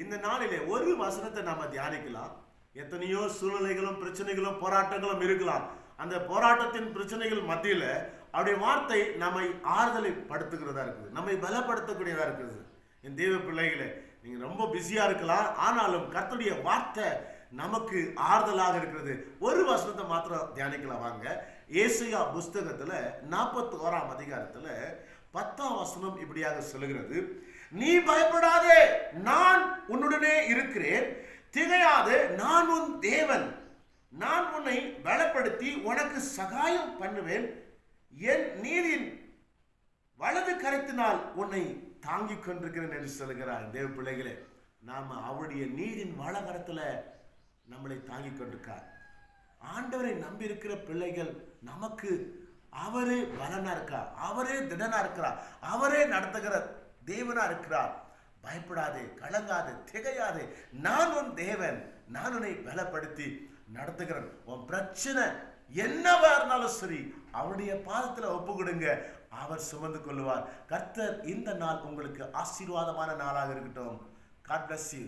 இந்த நாளிலே ஒரு வசனத்தை நாம தியானிக்கலாம். எத்தனையோ சூழ்நிலைகளும் பிரச்சனைகளும் போராட்டங்களும் இருக்கலாம். அந்த போராட்டத்தின் பிரச்சனைகள் மத்தியில அவருடைய வார்த்தை நம்மை ஆறுதலை படுத்துகிறதா இருக்குது. நம்மை பலப்படுத்தக்கூடியதா இருக்குது. என் தெய்வ பிள்ளைகளே நீங்க ரொம்ப பிஸியா இருக்கலாம். ஆனாலும் கர்த்தருடைய வார்த்தை நமக்கு ஆறுதலாக இருக்கிறது. ஒரு வசனத்தை மாத்திரம் தியானிக்கலாம் வாங்க. ஏசியா புஸ்தகத்துல நாற்பத்தி ஓராம் அதிகாரத்துல பத்தாம் வசனம் இப்படியாக சொல்லுகிறது. நீ பயப்படாதே நான் உன்னுடனே இருக்கிறேன். திகையாது நான் உன் தேவன். நான் உன்னை பலப்படுத்தி உனக்கு சகாயம் பண்ணுவேன். என் நீரின் வலது கரத்தினால் உன்னை தாங்கிக் கொண்டிருக்கிறேன் என்று சொல்லுகிறார். தேவ பிள்ளைகளே நாம் அவருடைய நீரின் வளகரத்தில் நம்மளை தாங்கிக் கொண்டிருக்கார். ஆண்டவரை நம்பி இருக்கிற பிள்ளைகள் நமக்கு அவரே பலனா இருக்கிறார். அவரே திடனா இருக்கிறார். அவரே நடத்துகிற தேவனா இருக்கிறார். பயப்படாதே கலங்காதே திகையாதே. நான் உன் தேவன். நான் உன்னை பலப்படுத்தி நடத்துகிறேன். உன் பிரச்சனை என்னவா இருந்தாலும் சரி அவருடைய பாதத்துல ஒப்பு கொடுங்க அவர் சுமந்து கொள்வார் கர்த்தர் இந்த நாள் உங்களுக்கு ஆசீர்வாதமான நாளாக இருக்கட்டும். God bless you